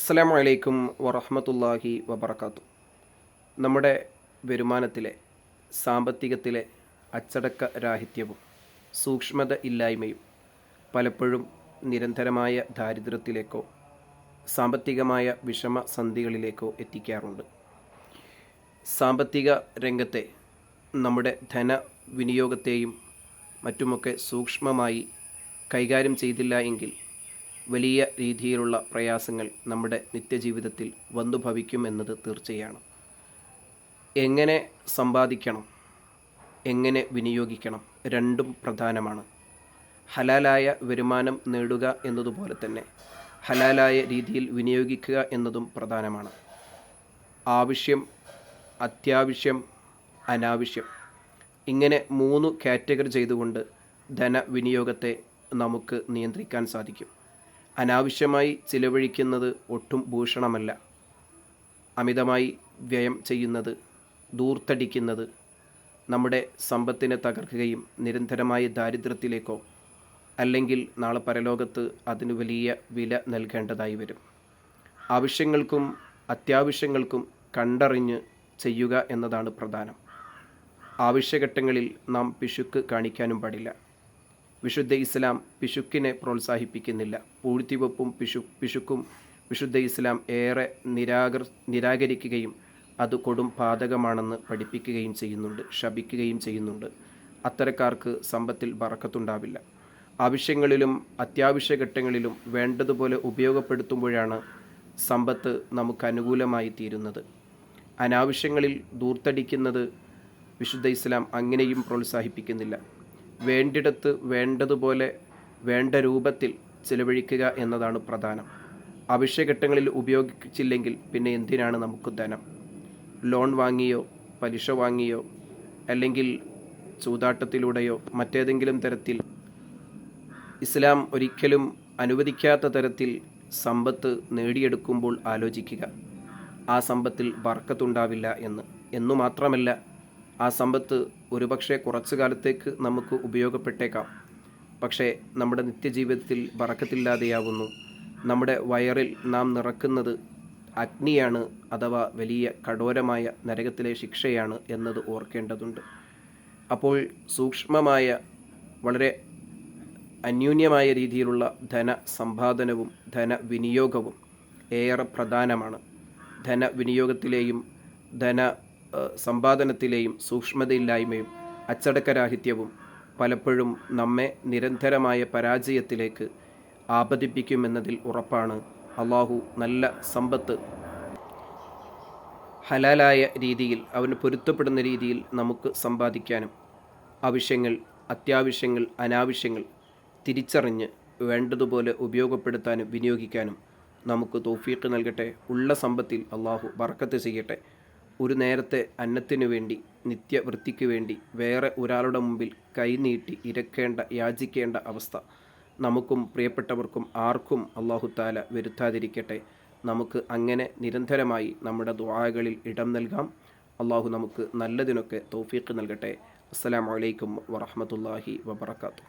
അസ്സാം വലൈക്കും വറഹമത്തല്ലാഹി വബർക്കാത്തു നമ്മുടെ വരുമാനത്തിലെ സാമ്പത്തികത്തിലെ അച്ചടക്ക രാഹിത്യവും സൂക്ഷ്മത ഇല്ലായ്മയും പലപ്പോഴും നിരന്തരമായ ദാരിദ്ര്യത്തിലേക്കോ സാമ്പത്തികമായ വിഷമ സന്ധികളിലേക്കോ എത്തിക്കാറുണ്ട്. സാമ്പത്തിക രംഗത്തെ നമ്മുടെ ധന വിനിയോഗത്തെയും മറ്റുമൊക്കെ സൂക്ഷ്മമായി കൈകാര്യം ചെയ്തില്ല എങ്കിൽ വലിയ രീതിയിലുള്ള പ്രയാസങ്ങൾ നമ്മുടെ നിത്യജീവിതത്തിൽ വന്നു ഭവിക്കും എന്നത് തീർച്ചയാണ്. എങ്ങനെ സമ്പാദിക്കണം? എങ്ങനെ വിനിയോഗിക്കണം? രണ്ടും പ്രധാനമാണ്. ഹലാലായ വരുമാനം നേടുക എന്നതുപോലെ തന്നെ ഹലാലായ രീതിയിൽ വിനിയോഗിക്കുക എന്നതും പ്രധാനമാണ്. ആവശ്യം അത്യാവശ്യം അനാവശ്യം ഇങ്ങനെ മൂന്ന് കാറ്റഗറി ചെയ്തുകൊണ്ട് ധനവിനിയോഗത്തെ നമുക്ക് നിയന്ത്രിക്കാൻ സാധിക്കും. അനാവശ്യമായി ചിലവഴിക്കുന്നത് ഒട്ടും ഭൂഷണമല്ല. അമിതമായി വ്യയം ചെയ്യുന്നത് ദൂർത്തടിക്കുന്നത് നമ്മുടെ സമ്പത്തിനെ തകർക്കുകയും നിരന്തരമായ ദാരിദ്ര്യത്തിലേക്കോ അല്ലെങ്കിൽ നാളെ പരലോകത്ത് അതിന് വലിയ വില നൽകേണ്ടതായി വരും. ആവശ്യങ്ങൾക്കും അത്യാവശ്യങ്ങൾക്കും കണ്ടറിഞ്ഞ് ചെയ്യുക എന്നതാണ് പ്രധാനം. ആവശ്യഘട്ടങ്ങളിൽ നാം പിശുക്ക് കാണിക്കാനും പാടില്ല. വിശുദ്ധ ഇസ്ലാം പിശുക്കിനെ പ്രോത്സാഹിപ്പിക്കുന്നില്ല. പൂഴ്ത്തിവെപ്പും പിശു പിശുക്കും വിശുദ്ധ ഇസ്ലാം ഏറെ നിരാകർ നിരാകരിക്കുകയും അത് കൊടും പാതകമാണെന്ന് പഠിപ്പിക്കുകയും ചെയ്യുന്നുണ്ട് ശപിക്കുകയും ചെയ്യുന്നുണ്ട്. അത്തരക്കാർക്ക് സമ്പത്തിൽ വറക്കത്തുണ്ടാവില്ല ആവശ്യങ്ങളിലും അത്യാവശ്യ ഘട്ടങ്ങളിലും വേണ്ടതുപോലെ ഉപയോഗപ്പെടുത്തുമ്പോഴാണ് സമ്പത്ത് നമുക്ക് അനുകൂലമായി തീരുന്നത്. അനാവശ്യങ്ങളിൽ ദൂർത്തടിക്കുന്നത് വിശുദ്ധ ഇസ്ലാം അങ്ങനെയും പ്രോത്സാഹിപ്പിക്കുന്നില്ല. വേണ്ടിടത്ത് വേണ്ടതുപോലെ വേണ്ട രൂപത്തിൽ ചിലവഴിക്കുക എന്നതാണ് പ്രധാനം. അവശ്യഘട്ടങ്ങളിൽ ഉപയോഗിച്ചില്ലെങ്കിൽ പിന്നെ എന്തിനാണ് നമുക്ക് ധനം? ലോൺ വാങ്ങിയോ പലിശ വാങ്ങിയോ അല്ലെങ്കിൽ ചൂതാട്ടത്തിലൂടെയോ മറ്റേതെങ്കിലും തരത്തിൽ? ഇസ്ലാം ഒരിക്കലും അനുവദിക്കാത്ത തരത്തിൽ സമ്പത്ത് നേടിയെടുക്കുമ്പോൾ ആലോചിക്കുക. ആ സമ്പത്തിൽ വർക്കത്തുണ്ടാവില്ല എന്ന്. എന്നു മാത്രമല്ല ആ സമ്പത്ത് ഒരുപക്ഷെ കുറച്ചു കാലത്തേക്ക് നമുക്ക് ഉപയോഗപ്പെട്ടേക്കാം. പക്ഷേ നമ്മുടെ നിത്യജീവിതത്തിൽ ബറക്കത്തില്ലാതെയാവുന്നു നമ്മുടെ വയറിൽ നാം നിറക്കുന്നത് അഗ്നിയാണ് അഥവാ വലിയ കഠോരമായ നരകത്തിലെ ശിക്ഷയാണ് എന്നത് ഓർക്കേണ്ടതുണ്ട്. അപ്പോൾ സൂക്ഷ്മമായ വളരെ അന്യൂന്യമായ രീതിയിലുള്ള ധന സമ്പാദനവും ധന വിനിയോഗവും ഏറെ പ്രധാനമാണ്. ധന വിനിയോഗത്തിലെയും ധന സമ്പാദനത്തിലെയും സൂക്ഷ്മതയില്ലായ്മയും അച്ചടക്കരാഹിത്യവും പലപ്പോഴും നമ്മെ നിരന്തരമായ പരാജയത്തിലേക്ക് ആപതിപ്പിക്കുമെന്നതിൽ ഉറപ്പാണ് അള്ളാഹു നല്ല സമ്പത്ത് ഹലാലായ രീതിയിൽ അവന് പൊരുത്തപ്പെടുന്ന രീതിയിൽ നമുക്ക് സമ്പാദിക്കാനും ആവശ്യങ്ങൾ അത്യാവശ്യങ്ങൾ അനാവശ്യങ്ങൾ തിരിച്ചറിഞ്ഞ് വേണ്ടതുപോലെ ഉപയോഗപ്പെടുത്താനും വിനിയോഗിക്കാനും നമുക്ക് തോഫീക്ക് നൽകട്ടെ. ഉള്ള സമ്പത്തിൽ അള്ളാഹു ബർക്കത്ത് ചെയ്യട്ടെ. ഒരു നേരത്തെ അന്നത്തിനു വേണ്ടി നിത്യവൃത്തിക്ക് വേണ്ടി വേറെ ഒരാളുടെ മുമ്പിൽ കൈനീട്ടി ഇരക്കേണ്ട യാചിക്കേണ്ട അവസ്ഥ നമുക്കും പ്രിയപ്പെട്ടവർക്കും ആർക്കും അള്ളാഹുത്താല വരുത്താതിരിക്കട്ടെ. നമുക്ക് അങ്ങനെ നിരന്തരമായി നമ്മുടെ ദ്വാകളിൽ ഇടം നൽകാം. അള്ളാഹു നമുക്ക് നല്ലതിനൊക്കെ തോഫീക്ക് നൽകട്ടെ. അസ്സലാമലൈക്കും വറഹമത്തല്ലാഹി വബർക്കാത്തു